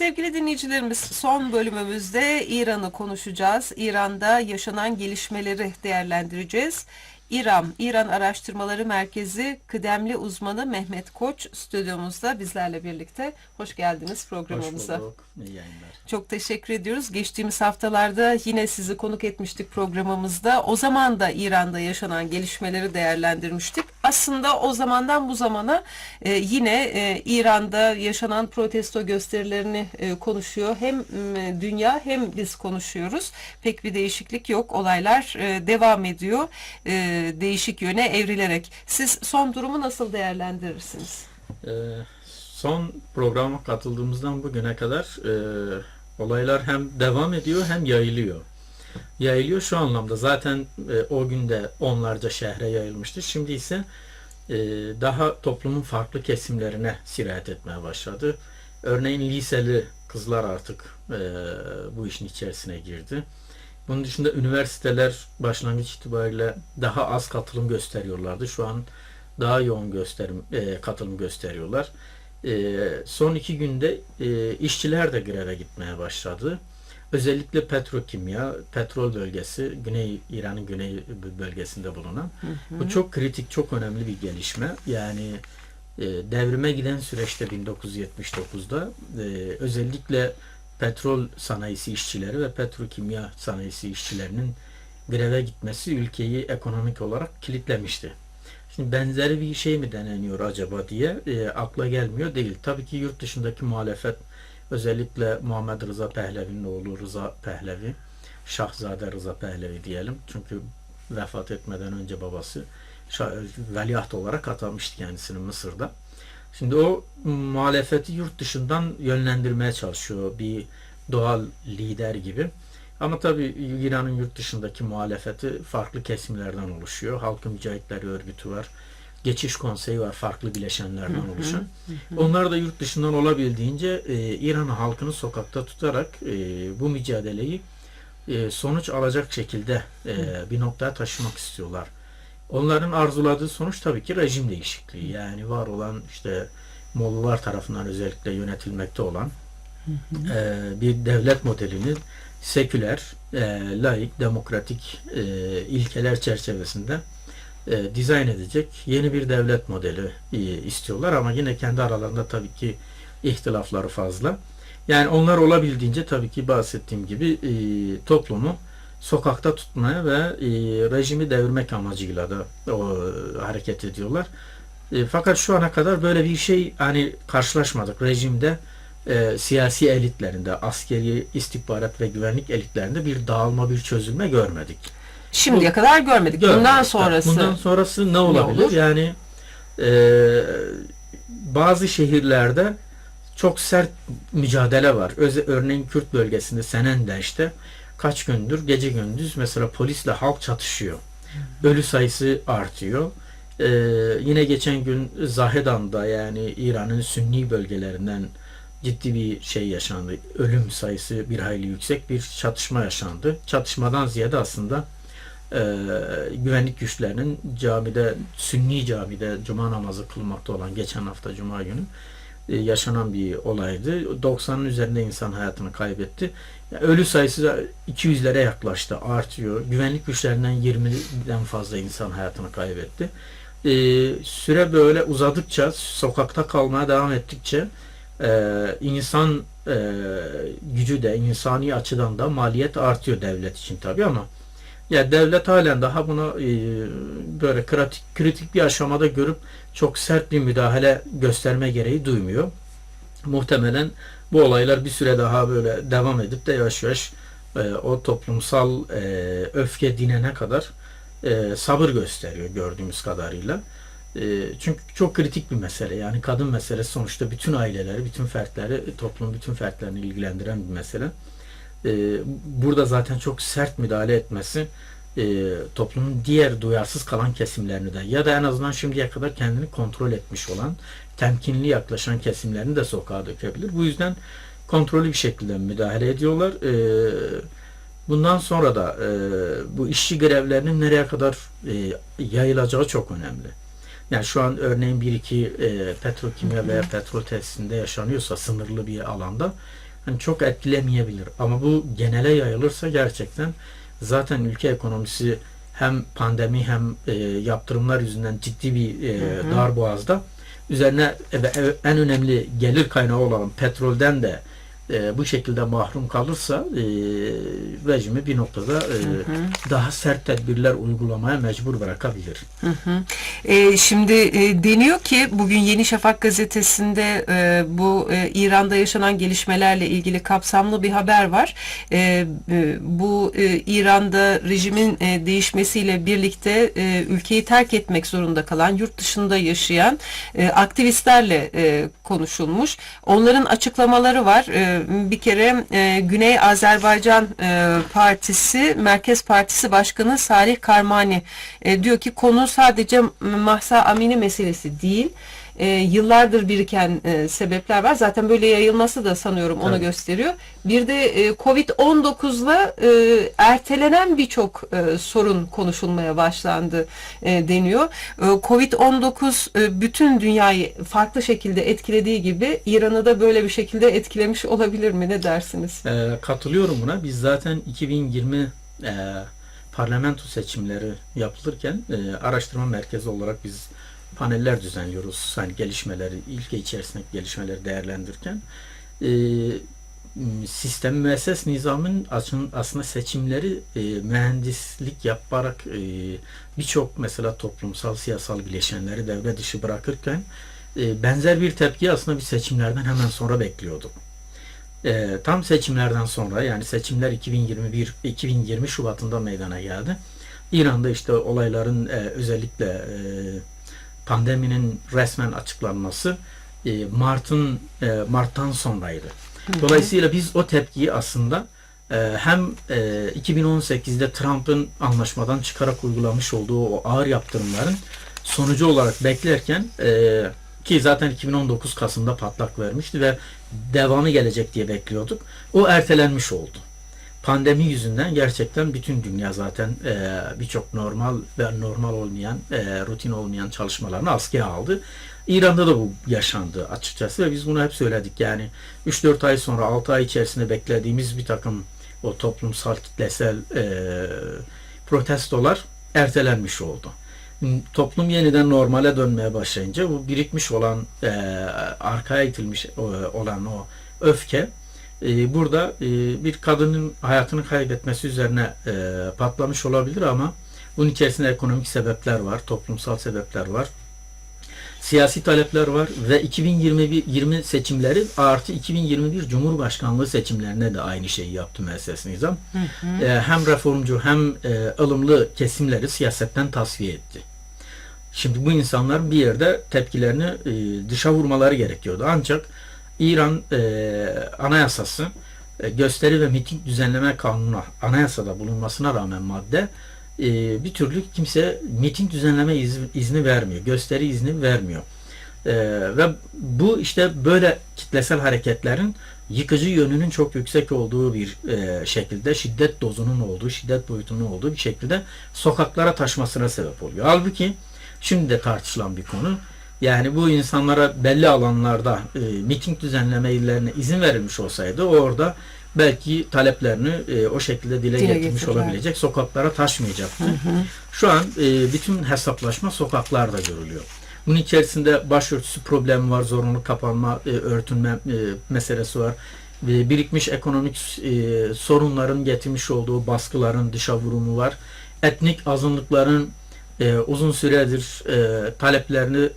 Sevgili dinleyicilerimiz son bölümümüzde İran'ı konuşacağız. İran'da yaşanan gelişmeleri değerlendireceğiz. İran, İran Araştırmaları Merkezi kıdemli uzmanı Mehmet Koç stüdyomuzda bizlerle birlikte. Hoş geldiniz programımıza. Hoş bulduk. İyi yayınlar. Çok teşekkür ediyoruz. Geçtiğimiz haftalarda yine sizi konuk etmiştik programımızda. O zaman da İran'da yaşanan gelişmeleri değerlendirmiştik. Aslında o zamandan bu zamana e, yine e, İran'da yaşanan protesto gösterilerini e, konuşuyor. Hem m, dünya hem biz konuşuyoruz. Pek bir değişiklik yok. Olaylar e, devam ediyor. E, değişik yöne evrilerek. Siz son durumu nasıl değerlendirirsiniz? Ee, son programa katıldığımızdan bugüne kadar e, olaylar hem devam ediyor hem yayılıyor. Yayılıyor şu anlamda zaten e, o günde onlarca şehre yayılmıştı. Şimdi ise e, daha toplumun farklı kesimlerine sirayet etmeye başladı. Örneğin liseli kızlar artık e, bu işin içerisine girdi. Bunun dışında üniversiteler başlangıç itibariyle daha az katılım gösteriyorlardı. Şu an daha yoğun gösterim e, katılım gösteriyorlar. E, son iki günde e, işçiler de greve gitmeye başladı. Özellikle petrokimya, petrol bölgesi, Güney İran'ın güney bölgesinde bulunan. Bu çok kritik, çok önemli bir gelişme. Yani e, devrime giden süreçte 1979'da e, özellikle petrol sanayisi işçileri ve petrokimya sanayisi işçilerinin greve gitmesi ülkeyi ekonomik olarak kilitlemişti. Şimdi benzeri bir şey mi deneniyor acaba diye e, akla gelmiyor değil. Tabii ki yurt dışındaki muhalefet özellikle Muhammed Rıza Pehlevi'nin oğlu Rıza Pehlevi, Şahzade Rıza Pehlevi diyelim. Çünkü vefat etmeden önce babası şah- veliaht olarak atamıştı kendisini Mısır'da. Şimdi o muhalefeti yurt dışından yönlendirmeye çalışıyor bir doğal lider gibi. Ama tabii İran'ın yurt dışındaki muhalefeti farklı kesimlerden oluşuyor. Halkın Mücahitleri Örgütü var. Geçiş Konseyi var farklı bileşenlerden oluşan. Onlar da yurt dışından olabildiğince e, İran halkını sokakta tutarak e, bu mücadeleyi e, sonuç alacak şekilde e, bir noktaya taşımak istiyorlar. Onların arzuladığı sonuç tabii ki rejim değişikliği. Yani var olan işte Mollalar tarafından özellikle yönetilmekte olan e, bir devlet modelinin seküler, e, laik, demokratik e, ilkeler çerçevesinde e, dizayn edecek yeni bir devlet modeli e, istiyorlar ama yine kendi aralarında tabii ki ihtilafları fazla. Yani onlar olabildiğince tabii ki bahsettiğim gibi e, toplumu sokakta tutmaya ve e, rejimi devirmek amacıyla da o, hareket ediyorlar. E, fakat şu ana kadar böyle bir şey hani karşılaşmadık. Rejimde e, siyasi elitlerinde, askeri istihbarat ve güvenlik elitlerinde bir dağılma, bir çözülme görmedik. Şimdiye kadar görmedik. Görmedik. Bundan sonrası Bundan sonrası ne olabilir? olur? Yani e, bazı şehirlerde çok sert mücadele var. Öze, örneğin Kürt bölgesinde Senendeş'te kaç gündür gece gündüz mesela polisle halk çatışıyor. Ölü sayısı artıyor. Ee, yine geçen gün Zahedan'da yani İran'ın Sünni bölgelerinden ciddi bir şey yaşandı. Ölüm sayısı bir hayli yüksek bir çatışma yaşandı. Çatışmadan ziyade aslında e, güvenlik güçlerinin camide, Sünni camide cuma namazı kılmakta olan geçen hafta cuma günü e, yaşanan bir olaydı. 90'ın üzerinde insan hayatını kaybetti. Yani ölü sayısı 200'lere yaklaştı, artıyor. Güvenlik güçlerinden 20'den fazla insan hayatını kaybetti. E, süre böyle uzadıkça, sokakta kalmaya devam ettikçe e, insan e, gücü de, insani açıdan da maliyet artıyor devlet için tabii ama ya devlet halen daha bunu e, böyle kritik, kritik bir aşamada görüp çok sert bir müdahale gösterme gereği duymuyor. Muhtemelen bu olaylar bir süre daha böyle devam edip de yavaş yavaş e, o toplumsal e, öfke dinene kadar e, sabır gösteriyor gördüğümüz kadarıyla. E, çünkü çok kritik bir mesele. Yani kadın meselesi sonuçta bütün aileleri, bütün fertleri, toplumun bütün fertlerini ilgilendiren bir mesele. E, burada zaten çok sert müdahale etmesi e, toplumun diğer duyarsız kalan kesimlerini de ya da en azından şimdiye kadar kendini kontrol etmiş olan temkinli yaklaşan kesimlerini de sokağa dökebilir. Bu yüzden kontrollü bir şekilde müdahale ediyorlar. E, bundan sonra da e, bu işçi grevlerinin nereye kadar e, yayılacağı çok önemli. Yani şu an örneğin bir iki e, petrokimya veya petrol tesisinde yaşanıyorsa sınırlı bir alanda hani çok etkilemeyebilir. Ama bu genele yayılırsa gerçekten zaten ülke ekonomisi hem pandemi hem e, yaptırımlar yüzünden ciddi bir e, Hı hı. dar boğazda. Üzerine e, en önemli gelir kaynağı olan petrolden de e, bu şekilde mahrum kalırsa e, rejimi bir noktada e, daha sert tedbirler uygulamaya mecbur bırakabilir. Hı hı. E, şimdi e, deniyor ki bugün Yeni Şafak gazetesinde e, bu e, İran'da yaşanan gelişmelerle ilgili kapsamlı bir haber var. E, e, bu e, İran'da rejimin e, değişmesiyle birlikte e, ülkeyi terk etmek zorunda kalan, yurt dışında yaşayan e, aktivistlerle e, konuşulmuş. Onların açıklamaları var. E, bir kere e, Güney Azerbaycan e, Partisi, Merkez Partisi Başkanı Salih Karmani e, diyor ki konu sadece Mahsa Amini meselesi değil. E, yıllardır biriken e, sebepler var. Zaten böyle yayılması da sanıyorum onu Tabii. gösteriyor. Bir de e, Covid-19'la e, ertelenen birçok e, sorun konuşulmaya başlandı e, deniyor. E, Covid-19 e, bütün dünyayı farklı şekilde etkilediği gibi İran'ı da böyle bir şekilde etkilemiş olabilir mi? Ne dersiniz? E, katılıyorum buna. Biz zaten 2020 e, parlamento seçimleri yapılırken e, araştırma merkezi olarak biz paneller düzenliyoruz. Hani gelişmeleri, ülke içerisindeki gelişmeleri değerlendirirken e, sistem müesses nizamın aslında seçimleri e, mühendislik yaparak e, birçok mesela toplumsal siyasal bileşenleri devre dışı bırakırken e, benzer bir tepki aslında bir seçimlerden hemen sonra bekliyorduk. E, tam seçimlerden sonra yani seçimler 2021 2020 Şubat'ında meydana geldi. İran'da işte olayların e, özellikle e, pandeminin resmen açıklanması e, Mart'ın e, Mart'tan sonraydı. Dolayısıyla biz o tepkiyi aslında e, hem e, 2018'de Trump'ın anlaşmadan çıkarak uygulamış olduğu o ağır yaptırımların sonucu olarak beklerken e, ki zaten 2019 Kasım'da patlak vermişti ve devamı gelecek diye bekliyorduk. O ertelenmiş oldu. Pandemi yüzünden gerçekten bütün dünya zaten e, birçok normal ve normal olmayan, e, rutin olmayan çalışmalarını askıya aldı. İran'da da bu yaşandı açıkçası ve biz bunu hep söyledik. Yani 3-4 ay sonra 6 ay içerisinde beklediğimiz bir takım o toplumsal kitlesel e, protestolar ertelenmiş oldu. Toplum yeniden normale dönmeye başlayınca bu birikmiş olan e, arkaya itilmiş e, olan o öfke e, burada e, bir kadının hayatını kaybetmesi üzerine e, patlamış olabilir ama bunun içerisinde ekonomik sebepler var, toplumsal sebepler var siyasi talepler var ve 2021 20 seçimleri artı 2021 Cumhurbaşkanlığı seçimlerine de aynı şeyi yaptı müesses nizam. Ee, hem reformcu hem e, ılımlı kesimleri siyasetten tasfiye etti. Şimdi bu insanlar bir yerde tepkilerini e, dışa vurmaları gerekiyordu. Ancak İran e, anayasası e, gösteri ve miting düzenleme kanunu anayasada bulunmasına rağmen madde e, bir türlü kimse miting düzenleme iz- izni vermiyor. Gösteri izni vermiyor. E, ve bu işte böyle kitlesel hareketlerin yıkıcı yönünün çok yüksek olduğu bir e, şekilde şiddet dozunun olduğu, şiddet boyutunun olduğu bir şekilde sokaklara taşmasına sebep oluyor. Halbuki şimdi de tartışılan bir konu. Yani bu insanlara belli alanlarda e, miting düzenlemelerine izin verilmiş olsaydı orada belki taleplerini e, o şekilde dile, Dile getirmiş getirirler. olabilecek sokaklara taşmayacaktı. Şu an e, bütün hesaplaşma sokaklarda görülüyor. Bunun içerisinde başörtüsü problemi var, zorunlu kapanma, e, örtünme e, meselesi var. Ve birikmiş ekonomik e, sorunların getirmiş olduğu baskıların dışa vurumu var. Etnik azınlıkların e, uzun süredir e, taleplerini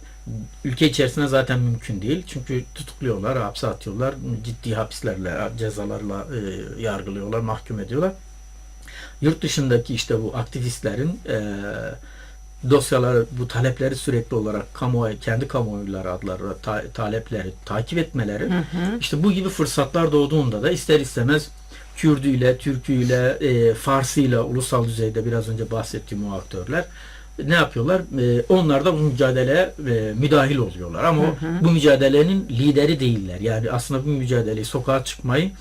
ülke içerisinde zaten mümkün değil. Çünkü tutukluyorlar, hapse atıyorlar, ciddi hapislerle, cezalarla e, yargılıyorlar, mahkum ediyorlar. Yurt dışındaki işte bu aktivistlerin e, dosyaları, bu talepleri sürekli olarak kamuoyu, kendi kamuoyları adları, ta- talepleri takip etmeleri işte bu gibi fırsatlar doğduğunda da ister istemez Kürdüyle, Türküyle, e, Farsıyla ulusal düzeyde biraz önce bahsettiğim o aktörler ne yapıyorlar? E, onlar da bu mücadeleye e, müdahil oluyorlar. Ama o- bu mücadelenin lideri değiller. Yani aslında bu mücadeleyi sokağa çıkmayı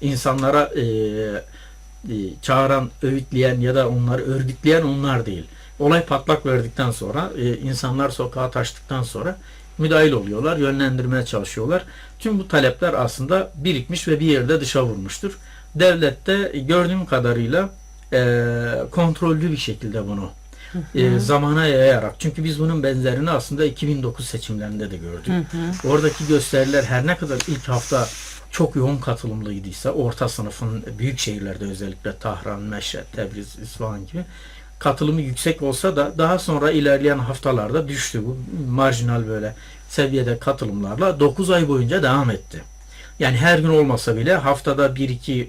insanlara e, e, çağıran, öğütleyen ya da onları örgütleyen onlar değil. Olay patlak verdikten sonra, e, insanlar sokağa taştıktan sonra müdahil oluyorlar, yönlendirmeye çalışıyorlar. Tüm bu talepler aslında birikmiş ve bir yerde dışa vurmuştur. Devlet de gördüğüm kadarıyla e, kontrollü bir şekilde bunu e, zamana yayarak. Çünkü biz bunun benzerini aslında 2009 seçimlerinde de gördük. Oradaki gösteriler her ne kadar ilk hafta çok yoğun katılımlıydısa orta sınıfın büyük şehirlerde özellikle Tahran, Meşhed, Tebriz, İsfahan gibi katılımı yüksek olsa da daha sonra ilerleyen haftalarda düştü. Bu marjinal böyle seviyede katılımlarla 9 ay boyunca devam etti. Yani her gün olmasa bile haftada 1-2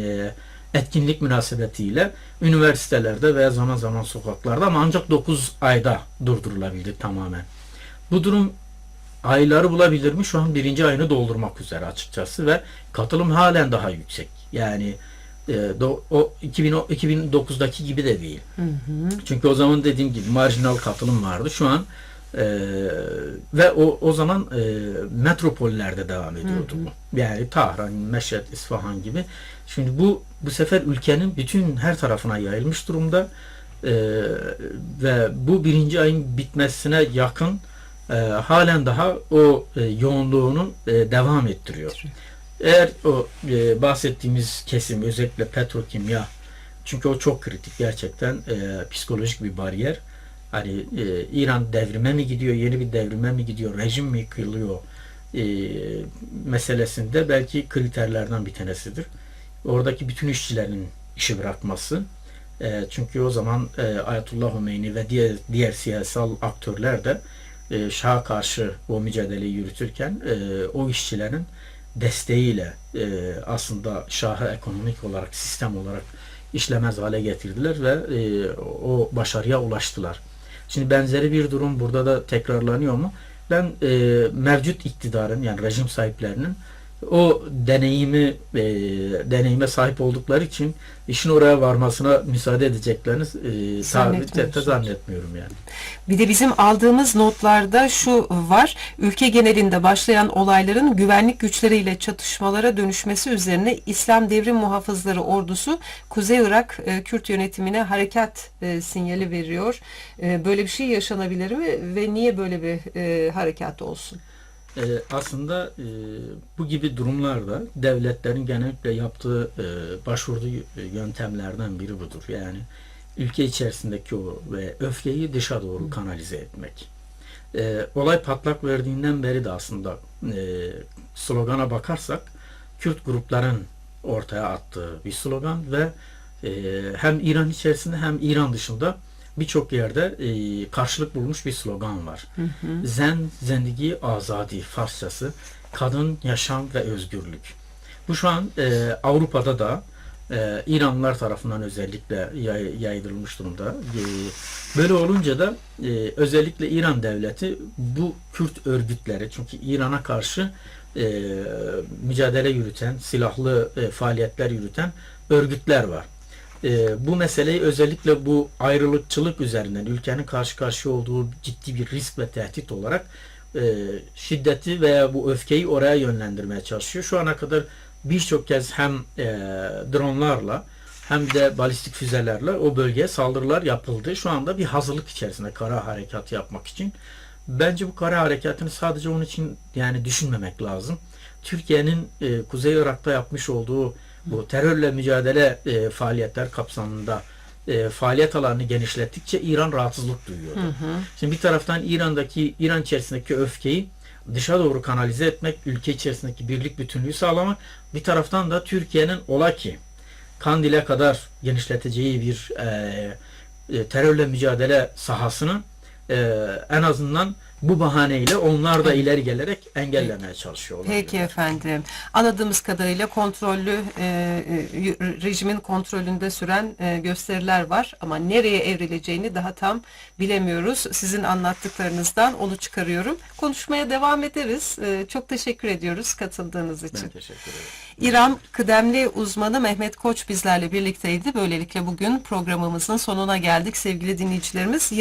e, etkinlik münasebetiyle üniversitelerde veya zaman zaman sokaklarda ama ancak 9 ayda durdurulabildi tamamen. Bu durum ayları bulabilir mi? Şu an birinci ayını doldurmak üzere açıkçası ve katılım halen daha yüksek. Yani e, do- o 2000 o 2009'daki gibi de değil. Çünkü o zaman dediğim gibi marjinal katılım vardı. Şu an e, ve o o zaman e, metropollerde devam ediyordu bu. Yani Tahran, Meşhed, İsfahan gibi. Şimdi bu bu sefer ülkenin bütün her tarafına yayılmış durumda. E, ve bu birinci ayın bitmesine yakın e, halen daha o e, yoğunluğunu e, devam ettiriyor. Eğer o e, bahsettiğimiz kesim özellikle petrokimya çünkü o çok kritik gerçekten e, psikolojik bir bariyer. Hani e, İran devrime mi gidiyor, yeni bir devrime mi gidiyor, rejim mi yıkılıyor e, meselesinde belki kriterlerden bir tanesidir. Oradaki bütün işçilerin işi bırakması. E, çünkü o zaman e, Ayetullah Hümeyni ve diğer, diğer siyasal aktörler de e, Şah'a karşı o mücadeleyi yürütürken e, o işçilerin desteğiyle e, aslında Şah'ı ekonomik olarak, sistem olarak işlemez hale getirdiler ve e, o başarıya ulaştılar. Şimdi benzeri bir durum burada da tekrarlanıyor mu? Ben e, mevcut iktidarın yani rejim sahiplerinin o deneyimi e, deneyime sahip oldukları için işin oraya varmasına müsaade edeceklerini e, Zannetmiyorsunuz. tabi- zannetmiyorum yani. Bir de bizim aldığımız notlarda şu var. Ülke genelinde başlayan olayların güvenlik güçleriyle çatışmalara dönüşmesi üzerine İslam Devrim Muhafızları Ordusu Kuzey Irak e, Kürt yönetimine harekat e, sinyali veriyor. E, böyle bir şey yaşanabilir mi ve niye böyle bir e, harekat olsun? Ee, aslında e, bu gibi durumlarda devletlerin genellikle yaptığı e, başvurduğu yöntemlerden biri budur. Yani ülke içerisindeki o ve öfkeyi dışa doğru kanalize etmek. E, olay patlak verdiğinden beri de aslında e, slogana bakarsak Kürt grupların ortaya attığı bir slogan ve e, hem İran içerisinde hem İran dışında birçok yerde e, karşılık bulmuş bir slogan var. Zen, zendigi, azadi Farsçası, kadın, yaşam ve özgürlük. Bu şu an e, Avrupa'da da e, İranlılar tarafından özellikle yay, yaydırılmış durumda. E, böyle olunca da e, özellikle İran devleti bu Kürt örgütleri çünkü İran'a karşı e, mücadele yürüten, silahlı e, faaliyetler yürüten örgütler var. E, bu meseleyi özellikle bu ayrılıkçılık üzerinden ülkenin karşı karşıya olduğu ciddi bir risk ve tehdit olarak e, şiddeti veya bu öfkeyi oraya yönlendirmeye çalışıyor. Şu ana kadar birçok kez hem e, dronlarla hem de balistik füzelerle o bölgeye saldırılar yapıldı. Şu anda bir hazırlık içerisinde kara harekatı yapmak için. Bence bu kara harekatını sadece onun için yani düşünmemek lazım. Türkiye'nin e, Kuzey Irak'ta yapmış olduğu bu terörle mücadele e, faaliyetler kapsamında e, faaliyet alanını genişlettikçe İran rahatsızlık duyuyordu. Şimdi bir taraftan İran'daki İran içerisindeki öfkeyi dışa doğru kanalize etmek, ülke içerisindeki birlik bütünlüğü sağlamak, bir taraftan da Türkiye'nin ola ki Kandil'e kadar genişleteceği bir e, e, terörle mücadele sahasını e, en azından bu bahaneyle onlar da ileri gelerek engellemeye çalışıyor. olabilir. Peki efendim. Anladığımız kadarıyla kontrollü e, e, rejimin kontrolünde süren e, gösteriler var ama nereye evrileceğini daha tam bilemiyoruz. Sizin anlattıklarınızdan onu çıkarıyorum. Konuşmaya devam ederiz. E, çok teşekkür ediyoruz katıldığınız için. Ben teşekkür ederim. İran kıdemli uzmanı Mehmet Koç bizlerle birlikteydi. Böylelikle bugün programımızın sonuna geldik sevgili dinleyicilerimiz. Yarın